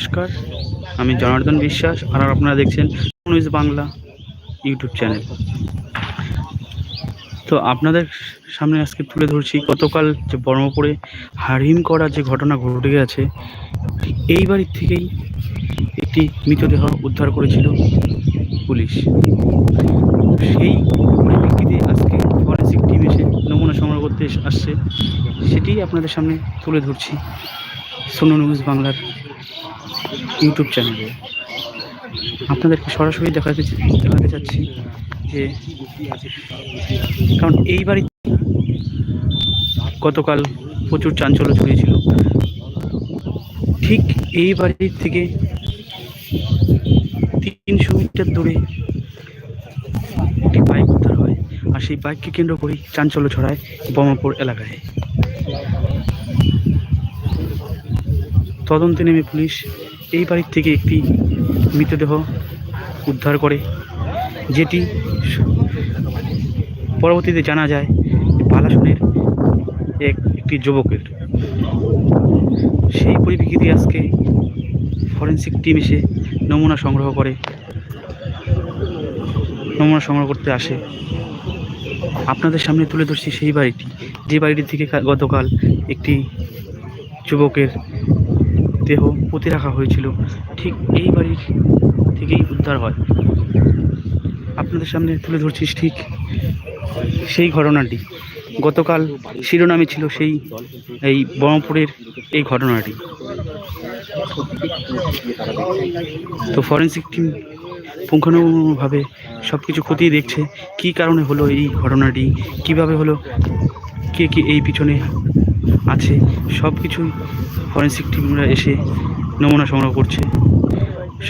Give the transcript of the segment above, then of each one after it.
নমস্কার, আমি জনার্দন বিশ্বাস, আর আপনারা দেখছেন নিউজ বাংলা ইউটিউব চ্যানেল তো আপনাদের সামনে আজকে তুলে ধরছি গতকাল যে বর্মপুরে হারহিম করা যে ঘটনা ঘটে গেছে, এই বাড়ির থেকেই একটি মৃতদেহ উদ্ধার করেছিল পুলিশ। সেই পরিপ্রেক্ষিতে আজকে ফরেন্সিক টিম এসে নমুনা সংগ্রহ করতে আসছে। সেটি আপনাদের সামনে তুলে ধরছি সোনো নিউজ বাংলার ইউটিউব চ্যানেলে। আপনাদেরকে সরাসরি দেখাতে দেখাতে চাচ্ছি যে, কারণ এই বাড়ি গতকাল প্রচুর চাঞ্চল্য ছড়িয়েছিল। ঠিক এই বাড়ির থেকে তিনশো মিটার দূরে একটি বাইক উদ্ধার হয় আর সেই বাইককে কেন্দ্র করেই চাঞ্চল্য ছড়ায় বমাপুর এলাকায়। তদন্তে নেমে পুলিশ এই বাড়ির থেকে একটি মৃতদেহ উদ্ধার করে, যেটি পরবর্তীতে জানা যায় বালাসনের এক, একটি যুবকের। সেই পরিপ্রেক্ষিতে আজকে ফরেন্সিক টিম এসে নমুনা সংগ্রহ করে, নমুনা সংগ্রহ করতে আসে। আপনাদের সামনে তুলে ধরছি সেই বাড়িটি, যে বাড়িটি থেকে গতকাল একটি যুবকের দেহ পুঁতে রাখা হয়েছিল। ঠিক এই বাড়ির থেকেই উদ্ধার হয়। আপনাদের সামনে তুলে ধরছি ঠিক সেই ঘটনাটি। গতকাল শিরোনামে ছিল সেই, এই ব্রহ্মপুরের এই ঘটনাটি। তো ফরেন্সিক টিম পুঙ্খানুভাবে সব কিছু খতিয়ে দেখছে, কী কারণে হলো এই ঘটনাটি, কীভাবে হলো, কে কে এই পিছনে আছে। সব কিছুই ফরেন্সিক টিমরা এসে নমুনা সংগ্রহ করছে।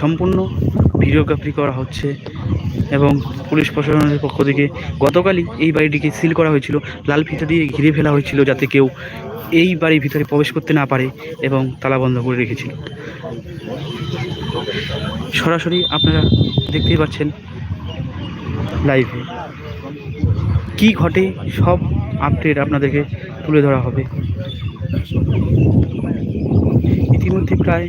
সম্পূর্ণ ভিডিওগ্রাফি করা হচ্ছে এবং পুলিশ প্রশাসনের পক্ষ থেকে গতকালই এই বাড়িটিকে সিল করা হয়েছিল। লাল ফিতা দিয়ে ঘিরে ফেলা হয়েছিল যাতে কেউ এই বাড়ির ভিতরে প্রবেশ করতে না পারে এবং তালা বন্ধ করে রেখেছিল। সরাসরি আপনারা দেখতেই পাচ্ছেন লাইভে কি ঘটে সব আপডেট আপনাদেরকে তুলে ধরা হবে। ইতিমধ্যে প্রায়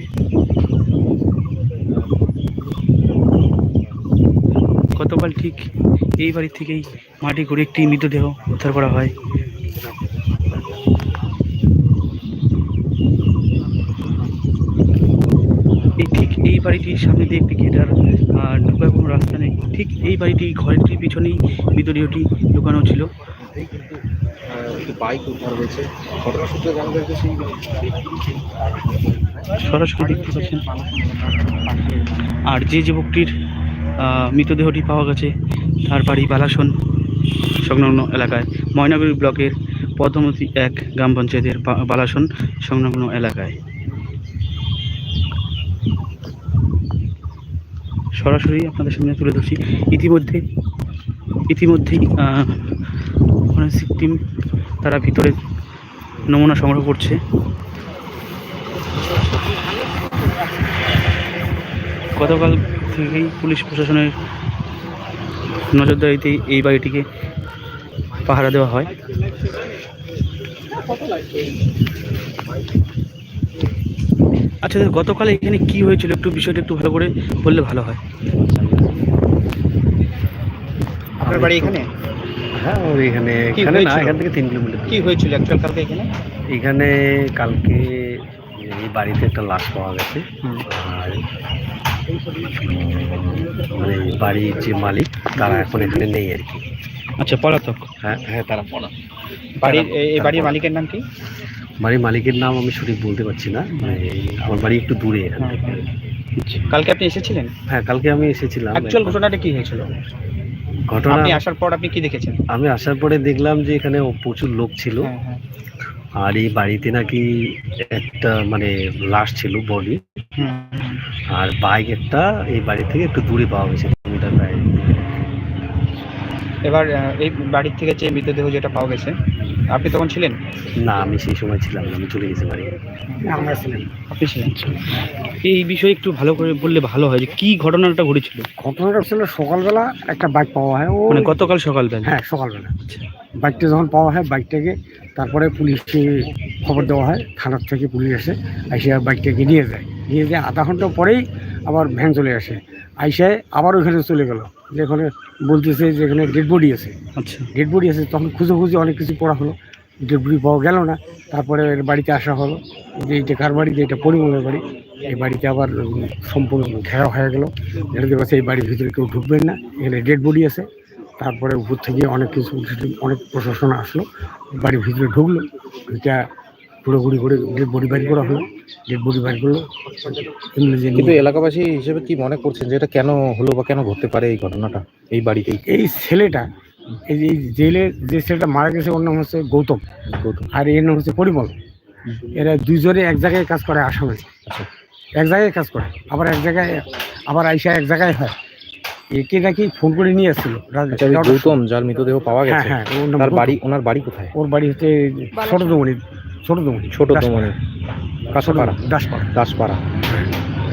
গতকাল ঠিক এই বাড়ি থেকেই মাটি করে একটি মৃতদেহ উদ্ধার করা হয়। ঠিক এই বাড়িটির সামনে দিয়ে একটি গেটার আর কোনো রাস্তা নেই। ঠিক এই বাড়িটি ঘরেরটির পিছনেই মৃতদেহটি লুকানো ছিল। একটি বাইক উদ্ধার হয়েছে। ঘটনা সূত্রে জানা সেই সরাসরি দেখতে পাচ্ছেন আর যে যুবকটির মৃতদেহটি পাওয়া গেছে তার বাড়ি বালাসন সংলগ্ন এলাকায়। ময়নাগুড়ি ব্লকের পদ্মমতি এক গ্রাম পঞ্চায়েতের বালাসন সংলগ্ন এলাকায়। সরাসরি আপনাদের সামনে তুলে ধরছি। ইতিমধ্যে ইতিমধ্যেই ফরেন্সিক টিম তারা ভিতরে নমুনা সংগ্রহ করছে। গতকাল থেকেই পুলিশ প্রশাসনের নজরদারিতেই এই বাড়িটিকে পাহারা দেওয়া হয়। আচ্ছা গতকাল এখানে কি হয়েছিল? একটু বিষয়টা একটু ভালো করে বললে ভালো হয়। আপনার বাড়ি এখানে? হ্যাঁ ওর এখানে এখানে না এখান থেকে তিন কিলোমিটার কি হয়েছিল? অ্যাকচুয়াল কালকে এখানে? এখানে কালকে এই বাড়িতে একটা লাশ পাওয়া গেছে। আর মানে বাড়ির যে মালিক তারা এখন এখানে নেই আর কি। আচ্ছা পলাতক। হ্যাঁ। হ্যাঁ তারা পড়া বাড়ির এই- বাড়ির মালিকের নাম কি? বাড়ির মালিকের নাম আমি সঠিক বলতে পারছি না। মানে আমার বাড়ি একটু দূরে এখান থেকে। কালকে আপনি এসেছিলেন? হ্যাঁ কালকে আমি এসেছিলাম। অ্যাকচুয়াল ঘটনাটা কি হয়েছিল? ঘটনা আপনি আসার পর আপনি কি দেখেছেন আমি আসার পরে দেখলাম যে এখানে প্রচুর লোক ছিল হ্যাঁ, হ্যাঁ। আর এই বাড়িতে নাকি একটা মানে লাশ ছিল বডি। আর বাইক একটা এই বাড়ি থেকে একটু দূরে পাওয়া গেছে কিলোমিটার প্রায় এবার এই বাড়ির থেকে যে মৃতদেহ যেটা পাওয়া গেছে আপনি তখন ছিলেন? না আমি সেই সময় ছিলাম না আমি চলে গেছি বাড়ি। আমরা ছিলেন আপনি ছিলেন? এই বিষয়ে একটু ভালো করে বললে ভালো হয় যে কি ঘটনাটা ঘটেছিল? ঘটনাটা ছিল সকালবেলা একটা বাইক পাওয়া হয় ও মানে গতকাল সকালবেলা? হ্যাঁ সকালবেলা। বাইকটা যখন পাওয়া হয় বাইকটাকে তারপরে পুলিশকে খবর দেওয়া হয় থানার থেকে পুলিশ আসে এসে আর বাইকটাকে নিয়ে যায়। নিয়ে যায় আধা ঘণ্টা পরেই আবার ভ্যান চলে আসে। আইসায় আবার ওইখানে চলে গেল। যেখানে বলতেছে যে এখানে ডেড বডি আছে। আচ্ছা। ডেড বডি আছে তখন খুঁজে খুঁজে অনেক কিছু পড়া হলো। ডেড বডি পাওয়া গেল না। তারপরে বাড়িতে আসা হলো। যে এইটা কার বাড়ি যে এটা পরিমলের বাড়ি এই বাড়িতে আবার সম্পূর্ণ ঘেরা হয়ে গেল। এটাতে কাছে এই বাড়ির ভিতরে কেউ ঢুকবেন না। এখানে ডেড বডি আছে। তারপরে উপর থেকে অনেক কিছু অনেক প্রশাসন আসলো। বাড়ির ভিতরে ঢুকলো। এটা পুরোপুরি করে ডেড বডি বাড়ি করা হলো ডেড বডি বাড়ি করল। কিন্তু এলাকাবাসী হিসেবে কি মনে করছেন যে এটা কেন হলো বা কেন ঘটতে পারে এই ঘটনাটা এই বাড়িতেই? এই ছেলেটা এই যে জেলে যে ছেলেটা মারা গেছে ওর নাম হচ্ছে গৌতম। গৌতম। আর এর নাম হচ্ছে পরিমল। এরা দুইজনে এক জায়গায় কাজ করে আসামে। আচ্ছা। এক জায়গায় কাজ করে আবার এক জায়গায় আবার আইসা এক জায়গায় হয়। একে নাকি ফোন করে নিয়ে আসছিল। আচ্ছা গৌতম যার মৃতদেহ পাওয়া হ্যাঁ গেছে হ্যাঁ ওর নাম বাড়ি ওনার বাড়ি কোথায়? ওর বাড়ি হচ্ছে ছোট ছোট দমনি। ছোট দমনি। কাঁচাপাড়া? দাসপাড়া। দাসপাড়া।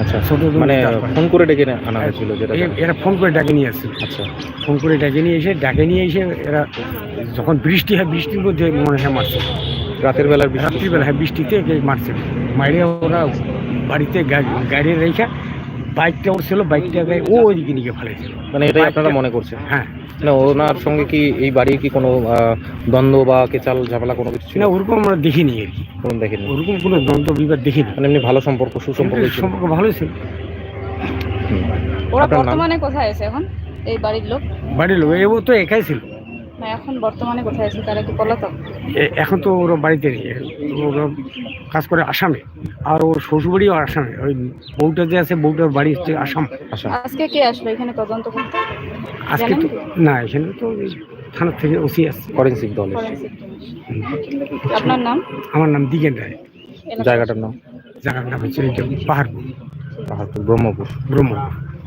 আচ্ছা ছোট মানে ফোন করে ডেকে আনা হয়েছিল যেটা এরা ফোন করে ডেকে নিয়ে আসছিল আচ্ছা। ফোন করে ডেকে নিয়ে এসে ডেকে নিয়ে এসে এরা যখন বৃষ্টি হয় বৃষ্টির মধ্যে মনে হয় মারছে। রাতের বেলার রাত্রিবেলা হ্যাঁ বৃষ্টিতে মারছে। মাইরে ওরা বাড়িতে গাড়ি রেখে বাইকটা ওর ছিল বাইকটাকে ও ওইদিকে নিয়ে ফেলেছিল মানে এটাই আপনারা মনে করছেন? হ্যাঁ। মানে ওনার সঙ্গে কি এই বাড়ি কি কোনো আহ, দ্বন্দ্ব বা কেচাল ঝামেলা কোনো কিছু না ওরকম আমরা দেখিনি আর কি। কোনো দেখেনি। ওরকম কোনো দ্বন্দ্ব বিবাদ দেখিনি। মানে এমনি ভালো সম্পর্ক সুসম্পর্ক সম্পর্ক ভালোই ছিল। ওরা বর্তমানে কোথায় আছে এখন? এই বাড়ির লোক? বাড়ির লোক ও তো একাই ছিল। না এখন বর্তমানে কোথায় আছে? তারা কি পলাতক? এ- এখন তো ওরা বাড়িতে নেই ওরা কাজ করে আসামে। আর ওর শ্বশুরবাড়িও আসামে ওই বউটা যে আছে বউটার বাড়ি হচ্ছে আসাম। আচ্ছা আজকে কে আসলো এখানে তদন্ত করতে? আজকে তো না এখানে তো ওই থানার থেকে ওসি আসছে। ফরেন্সিক ফরেন্সিক আপনার নাম? আমার নাম দিগেন রায়। জায়গাটার নাম? জায়গার নাম হচ্ছে পাহাড়পুর। পাহাড়পুর ব্রহ্মপুর। ব্রহ্ম